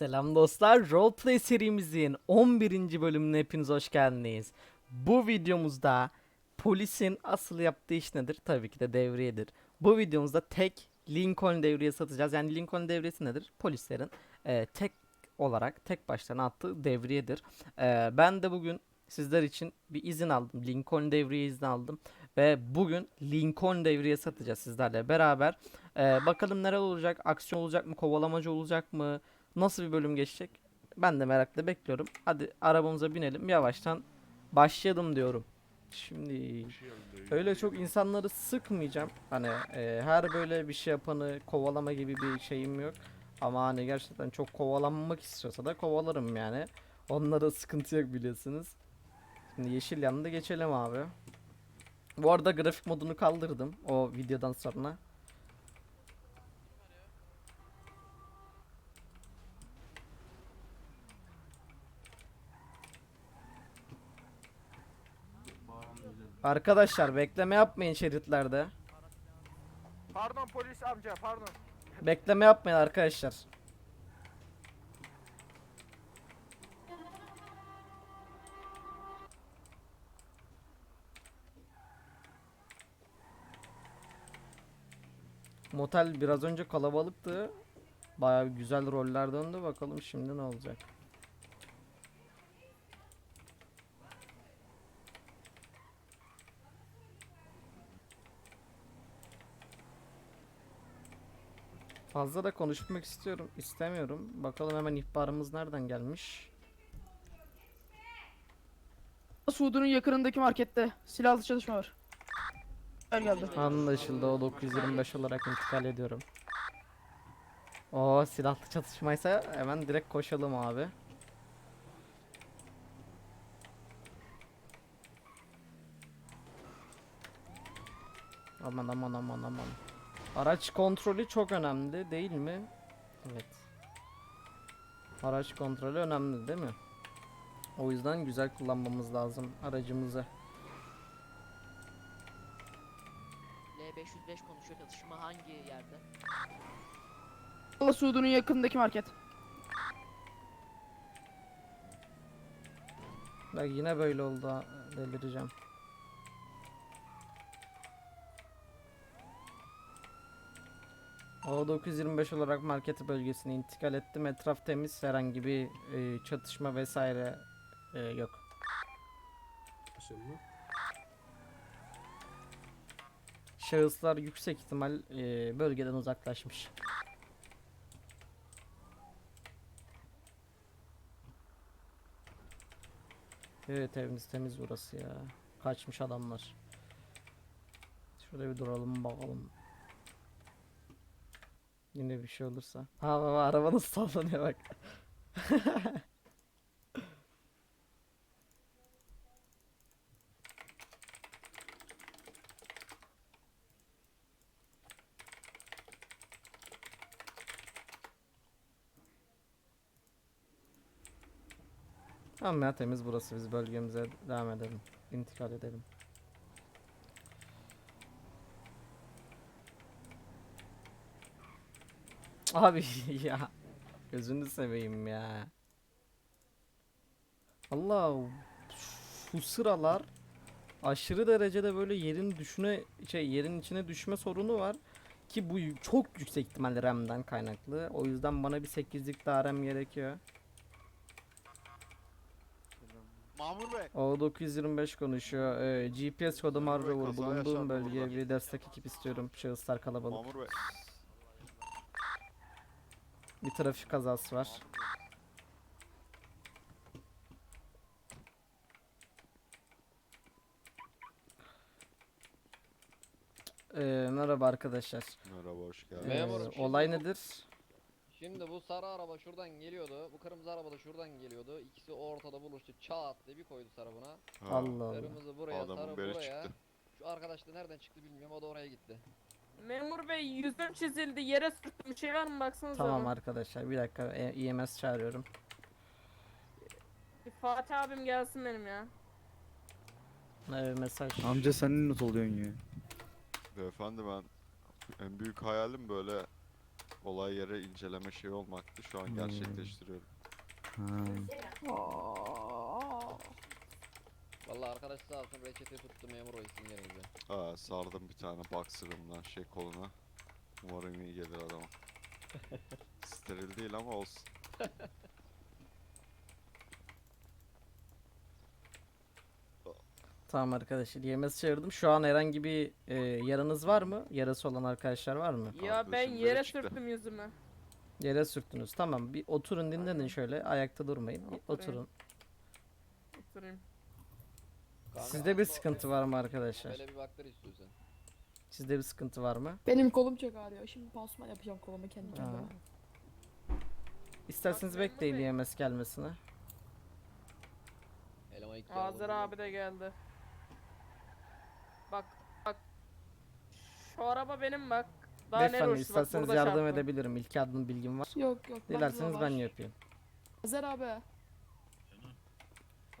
Selam dostlar. Roleplay serimizin 11. bölümüne hepiniz hoş geldiniz. Bu videomuzda polisin asıl yaptığı iş nedir? Tabii ki de devriyedir. Bu videomuzda tek Lincoln devriye satacağız. Yani Lincoln devriyesi nedir? Polislerin e, tek olarak tek başlarına attığı devriyedir. E, ben de bugün sizler için bir izin aldım. Lincoln devriye izni aldım. Ve bugün Lincoln devriye satacağız sizlerle beraber. E, bakalım neler olacak? Aksiyon olacak mı? Kovalamacı olacak mı? Nasıl bir bölüm geçecek? Ben de merakla bekliyorum. Hadi arabamıza binelim. Yavaştan başlayalım diyorum. Şimdi öyle çok insanları sıkmayacağım. Hani e, her böyle bir şey yapanı kovalama gibi bir şeyim yok. Ama hani gerçekten çok kovalanmak istiyorsa da kovalarım yani. Onlara sıkıntı yok biliyorsunuz. Şimdi yeşil yanında geçelim abi. Bu arada grafik modunu kaldırdım o videodan sonra. Arkadaşlar bekleme yapmayın şeritlerde. Pardon polis amca pardon. Bekleme yapmayın arkadaşlar. Motel biraz önce kalabalıktı. Bayağı güzel roller döndü. Bakalım şimdi ne olacak. Fazla da konuşmak istiyorum, istemiyorum. Bakalım hemen ihbarımız nereden gelmiş? Suud'un yakınındaki markette silahlı çalışma var. Gel geldi. Anlaşıldı. O 925 olarak intikal ediyorum. O silahlı çatışmaysa hemen direkt koşalım abi. Aman aman aman aman. Araç kontrolü çok önemli değil mi? Evet. Araç kontrolü önemli değil mi? O yüzden güzel kullanmamız lazım aracımızı. L505 konuşuyor çatışma hangi yerde? Suud'un yakınındaki market. Bak yine böyle oldu ha, delireceğim. O 925 olarak market bölgesine intikal ettim. Etraf temiz. Herhangi bir e, çatışma vesaire e, yok. Şahıslar yüksek ihtimal e, bölgeden uzaklaşmış. Evet evimiz temiz burası ya. Kaçmış adamlar. Şurada bir duralım bakalım. Yine bir şey olursa. Ha baba araba nasıl sallanıyor bak. Tamam ya temiz burası biz bölgemize devam edelim. İntikal edelim. Abi ya gözünü seveyim ya. Allah şu sıralar aşırı derecede böyle yerin düşme şey yerin içine düşme sorunu var ki bu çok yüksek ihtimalle RAM'den kaynaklı. O yüzden bana bir 8'lik daha RAM gerekiyor. Mamur Bey. O 925 konuşuyor. Ee, GPS kodu Memur Bey, Marrover kaza bulunduğum bölgeye bir destek ekip istiyorum. Şahıslar kalabalık. Mamur Bey. Bir trafik kazası var. Ee, merhaba arkadaşlar. Merhaba hoş Ee, geldin. Şimdi olay nedir? Şimdi bu sarı araba şuradan geliyordu. Bu kırmızı araba da şuradan geliyordu. İkisi ortada buluştu. Çat diye bir koydu sarı buna. Ha, Allah Allah. Kırmızı buraya, Adamın sarı beli buraya. çıktı. Şu arkadaş da nereden çıktı bilmiyorum. O da oraya gitti. Memur bey yüzüm çizildi yere sürttüm bir şey var mı baksanıza Tamam bana. arkadaşlar bir dakika e- EMS çağırıyorum. Bir Fatih abim gelsin benim ya. Ee, mesaj. Amca sen ne not oluyorsun ya? Beyefendi ben en büyük hayalim böyle olay yere inceleme şeyi olmaktı. Şu an Hmm. gerçekleştiriyorum. Ha. Aa. Vallahi arkadaş sağ olsun reçete tuttu memur o isim gelince. Aa, sardım bir tane boxer'ımdan şey koluna. Umarım iyi gelir adama. Steril değil ama olsun. Tamam arkadaşlar yemeği çağırdım. Şu an herhangi bir e, yaranız var mı? Yarası olan arkadaşlar var mı? Ya ben Arkadaşım böyle yere çıktı. sürttüm yüzümü. Yere sürttünüz. Tamam bir oturun dinlenin şöyle. Ayakta durmayın. Bir Oturayım. Oturun. Oturayım. Kanka, Sizde bir sıkıntı var mı arkadaşlar? Böyle bir baktır istiyorsan. Sizde bir sıkıntı var mı? Benim kolum çok ağrıyor. Şimdi pansuman yapacağım koluma kendi kendime. İsterseniz bekleyin bey. yemes gelmesine. Eleman ilk kere Azır vurdu. abi de geldi. Bak bak. Şu araba benim bak. Daha nereye Beyefendi bak isterseniz burada yardım çarptı. edebilirim. İlk yardım bilgim var. Yok yok. Dilerseniz ben yapayım. Azer abi.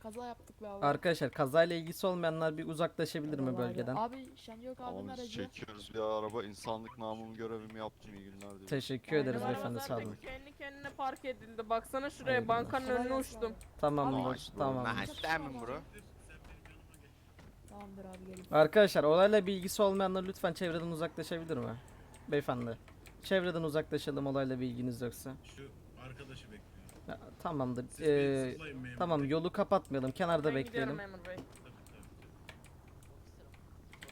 Kaza yaptık be abi. Arkadaşlar kazayla ilgisi olmayanlar bir uzaklaşabilir mi bölgeden? Abi şen yok abinin biz aracı. çekiyoruz bir araba insanlık namımı görevimi yaptım iyi günler diliyorum. Teşekkür ederiz öyle. beyefendi sağ olun. kendi kendine park edildi. Baksana şuraya Eyvallah. bankanın Kolay önüne uçtum. abi. Tamamdır. Nice bro, Tamamdır. Nice. Damn bro. Tamamdır abi gelin. Arkadaşlar olayla bilgisi olmayanlar lütfen çevreden uzaklaşabilir mi? Beyefendi. Çevreden uzaklaşalım olayla bilginiz yoksa. Şu arkadaşı. Ya, tamamdır. Siz beni Ee, memur tamam bey. yolu kapatmayalım. Kenarda Ben bekleyelim. memur bey.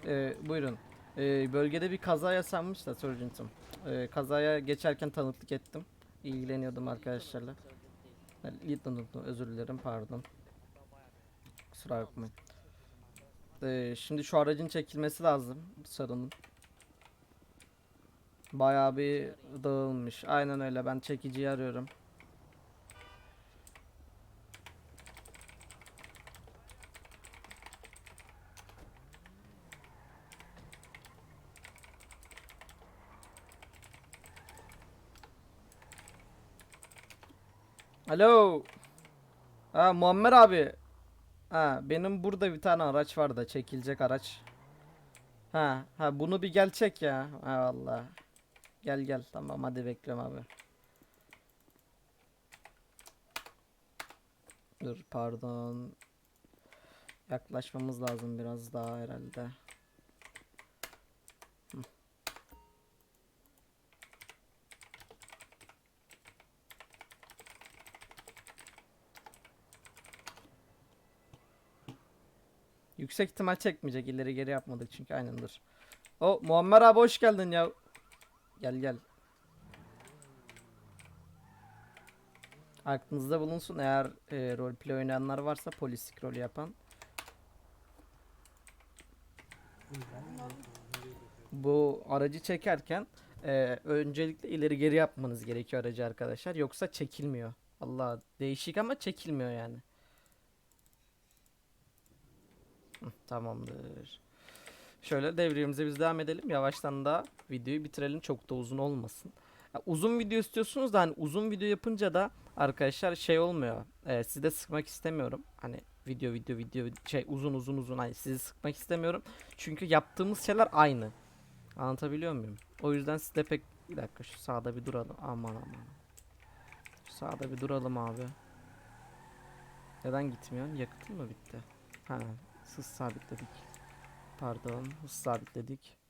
Ee, buyurun. Ee, bölgede bir kaza yaşanmış da Surgeon'tum. Ee, kazaya geçerken tanıklık ettim. İlgileniyordum arkadaşlarla. Lieutenant'ım özür dilerim pardon. Kusura bakmayın. Ee, şimdi şu aracın çekilmesi lazım sorunun. Bayağı bir dağılmış. Aynen öyle ben çekiciyi arıyorum. Alo. Ha Muammer abi. Ha benim burada bir tane araç var da çekilecek araç. Ha ha bunu bir gel çek ya. Ha valla. Gel gel tamam hadi bekliyorum abi. Dur pardon. Yaklaşmamız lazım biraz daha herhalde. Yüksek ihtimal çekmeyecek. ileri geri yapmadık çünkü aynen dur. O Muammer abi hoş geldin ya. Gel gel. Aklınızda bulunsun eğer e, roleplay oynayanlar varsa polislik rolü yapan. Bu aracı çekerken e, öncelikle ileri geri yapmanız gerekiyor aracı arkadaşlar. Yoksa çekilmiyor. Allah değişik ama çekilmiyor yani. Tamamdır. Şöyle devriyemize biz devam edelim. Yavaştan da videoyu bitirelim. Çok da uzun olmasın. Ya, uzun video istiyorsunuz da hani uzun video yapınca da arkadaşlar şey olmuyor. Ee, sizi de sıkmak istemiyorum. Hani video video video şey uzun uzun uzun hani sizi sıkmak istemiyorum. Çünkü yaptığımız şeyler aynı. Anlatabiliyor muyum? O yüzden siz de pek bir dakika şu sağda bir duralım. Aman aman. Şu sağda bir duralım abi. Neden gitmiyorsun? Yakıtın mı bitti? Ha, hız sabitledik. Pardon, hız sabitledik.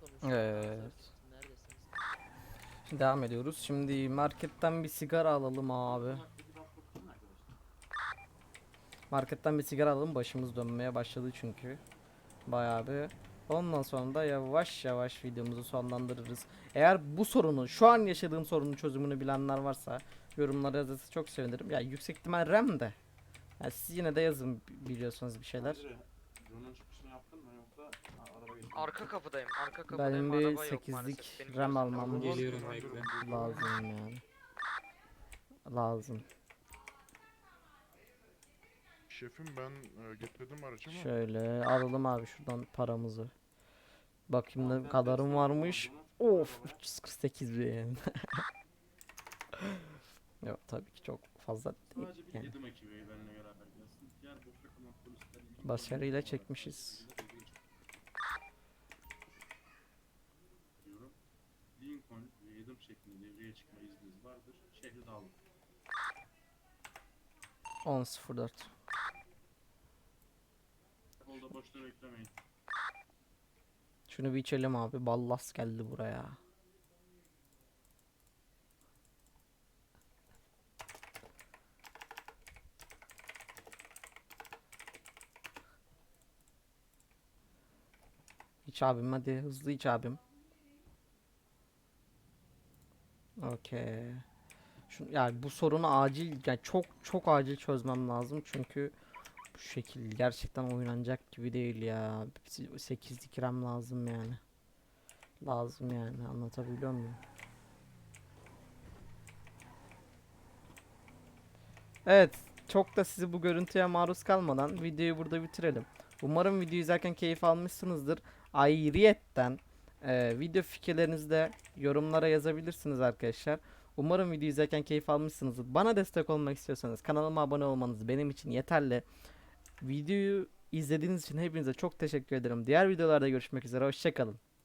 Konuşuyor. Evet. Neredesiniz? Şimdi devam ediyoruz. Şimdi marketten bir sigara alalım abi. Marketten bir sigara alalım. Başımız dönmeye başladı çünkü. Bayağı bir. Ondan sonra da yavaş yavaş videomuzu sonlandırırız. Eğer bu sorunun, şu an yaşadığım sorunun çözümünü bilenler varsa yorumlara yazarsa çok sevinirim. Ya yüksek ihtimal RAM de. Yani siz yine de yazın biliyorsanız bir şeyler. Drone'un çıkışını yaptın mı yoksa ha, araba geçti. Arka kapıdayım. Arka kapıdayım. Benim bir araba yok 8'lik maalesef. Benim RAM gözümde almam. Geliyorum bekle. lazım yani. lazım. Şefim ben e, getirdim aracımı. Şöyle alalım abi şuradan paramızı. Bakayım ne kadarım varmış. Of 348 bin. Yok tabii ki çok fazla değil. Sadece bir Yani. yedim ekibi benimle beraber gelsin. Diğer boş takılan Başarıyla çekmişiz. Lincoln yedim şeklinde devreye çıkma izniniz vardır. Şehri dağılın. 10.04 Yolda boşta beklemeyin. Şunu bir içelim abi. Ballas geldi buraya. İç abim hadi hızlı iç abim. Okey. Şu, yani bu sorunu acil yani çok çok acil çözmem lazım çünkü bu şekil gerçekten oynanacak gibi değil ya. 8'lik RAM lazım yani. Lazım yani anlatabiliyor muyum? Evet, çok da sizi bu görüntüye maruz kalmadan videoyu burada bitirelim. Umarım videoyu izlerken keyif almışsınızdır. Ayrıyetten e, video fikirlerinizi de yorumlara yazabilirsiniz arkadaşlar. Umarım videoyu izlerken keyif almışsınızdır. Bana destek olmak istiyorsanız kanalıma abone olmanız benim için yeterli. Videoyu izlediğiniz için hepinize çok teşekkür ederim. Diğer videolarda görüşmek üzere. Hoşçakalın.